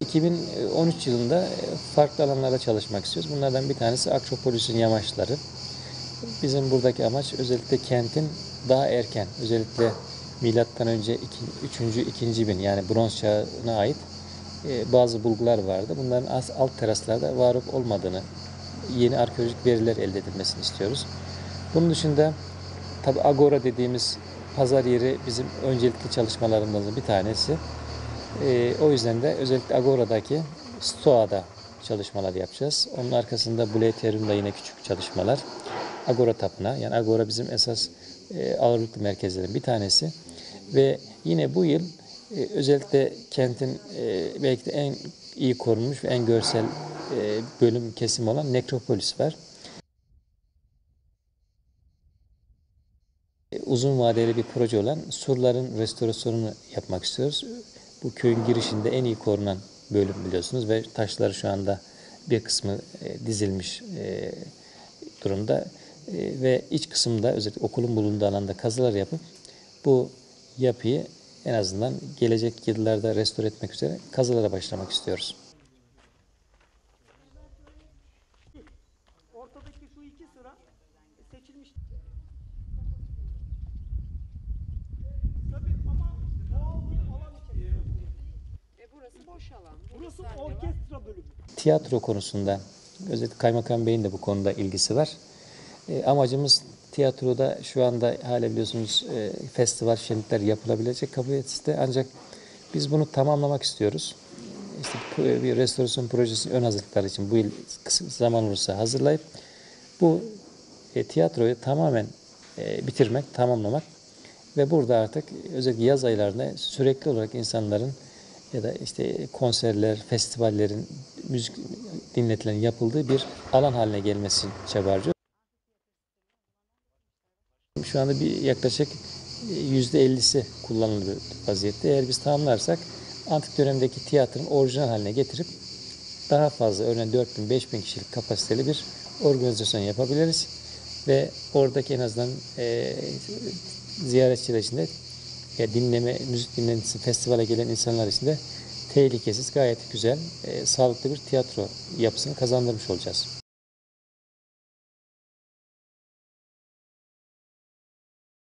2013 yılında e, farklı alanlarda çalışmak istiyoruz. Bunlardan bir tanesi Akropolis'in yamaçları. Bizim buradaki amaç özellikle kentin daha erken, özellikle milattan önce 3. 2. bin yani bronz çağına ait e, bazı bulgular vardı. Bunların az alt teraslarda var olup olmadığını, yeni arkeolojik veriler elde edilmesini istiyoruz. Bunun dışında tabi Agora dediğimiz pazar yeri bizim öncelikli çalışmalarımızın bir tanesi. Ee, o yüzden de özellikle Agora'daki Stoa'da çalışmalar yapacağız. Onun arkasında Buleterium'da yine küçük çalışmalar. Agora Tapınağı, yani Agora bizim esas e, ağırlıklı merkezlerin bir tanesi. Ve yine bu yıl e, özellikle kentin e, belki de en iyi korunmuş ve en görsel e, bölüm kesim olan Nekropolis var. E, Uzun vadeli bir proje olan surların restorasyonunu yapmak istiyoruz. Bu köyün girişinde en iyi korunan bölüm biliyorsunuz ve taşları şu anda bir kısmı e, dizilmiş e, durumda E, ve iç kısımda özellikle okulun bulunduğu alanda kazılar yapıp bu yapıyı en azından gelecek yıllarda restore etmek üzere kazılara başlamak istiyoruz. Burası boş alan. Burası sende var. orkestra bölümü. Tiyatro konusunda özellikle Kaymakam Bey'in de bu konuda ilgisi var. E, amacımız tiyatroda şu anda hala biliyorsunuz e, festival şenlikler yapılabilecek kapasite ancak biz bunu tamamlamak istiyoruz. İşte bu- bir restorasyon projesi ön hazırlıklar için bu yıl kısa zaman olursa hazırlayıp bu e, tiyatroyu tamamen e, bitirmek, tamamlamak ve burada artık özellikle yaz aylarında sürekli olarak insanların ya da işte konserler, festivallerin, müzik dinletilen yapıldığı bir alan haline gelmesi çabarcı. Şu anda bir yaklaşık yüzde 50'si kullanılır vaziyette. Eğer biz tamamlarsak antik dönemdeki tiyatronun orijinal haline getirip daha fazla örneğin 4000 5000 kişilik kapasiteli bir organizasyon yapabiliriz ve oradaki en azından e, ziyaretçiler için de ya dinleme, müzik dinlemesi, festivale gelen insanlar için de tehlikesiz, gayet güzel, e, sağlıklı bir tiyatro yapısını kazandırmış olacağız.